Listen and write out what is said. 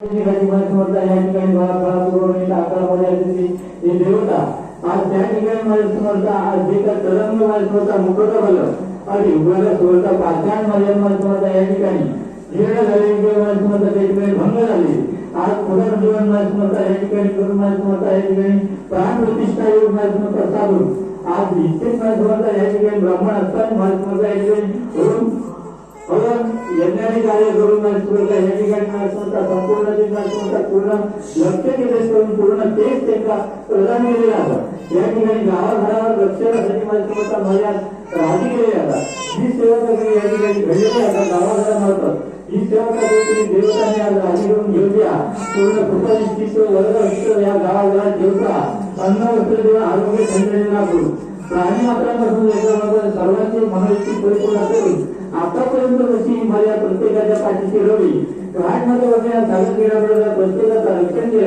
देवता आज त्या ठिकाणी माझ्या समजता आज जे काय तरंग माझ्या समजता मुकत बलं आणि उभ्याला सोडता माझ्या या ठिकाणी जीर्ण झाले माझ्या त्या ठिकाणी भंग झाले आज पुनर्जीवन माझ्या या ठिकाणी करून माझ्या या ठिकाणी प्राण प्रतिष्ठा योग माझ्या साधून आज निश्चित माझ्या या ठिकाणी ब्राह्मण असताना माझ्या या ठिकाणी करून यज्ञाने कार्य करून माझ्या माझ्या लक्ष केंद्रित करून पूर्ण तेच त्यांना प्रदान केलेला आहे. या ठिकाणी गावाघरावर लक्ष रक्षणासाठी माझ्यासोबत माझ्या राजी केले जातात ही सेवा प्रक्रिया या ठिकाणी घडलेली आहे. गावाघरामार्फत ही सेवा प्रक्रिया तुम्ही देवताने आज राजी करून घेऊन द्या पूर्ण कृपानिष्ठित वर्ग असतो या गावाघरात देवता अन्न वस्त्र देऊन आरोग्य संचलन करून प्राणी मात्रांपासून याच्याबरोबर सर्वांची मनोयुक्ती परिपूर्ण करून आतापर्यंत जशी माझ्या प्रत्येकाच्या पाठीशी रवी ಪ್ರಾಯ ಮತ್ತು ಬಗ್ಗೆ ನಾನು ತಲೆ ಕೇಳಬಾರ್ದು ಗೊತ್ತಿಲ್ಲ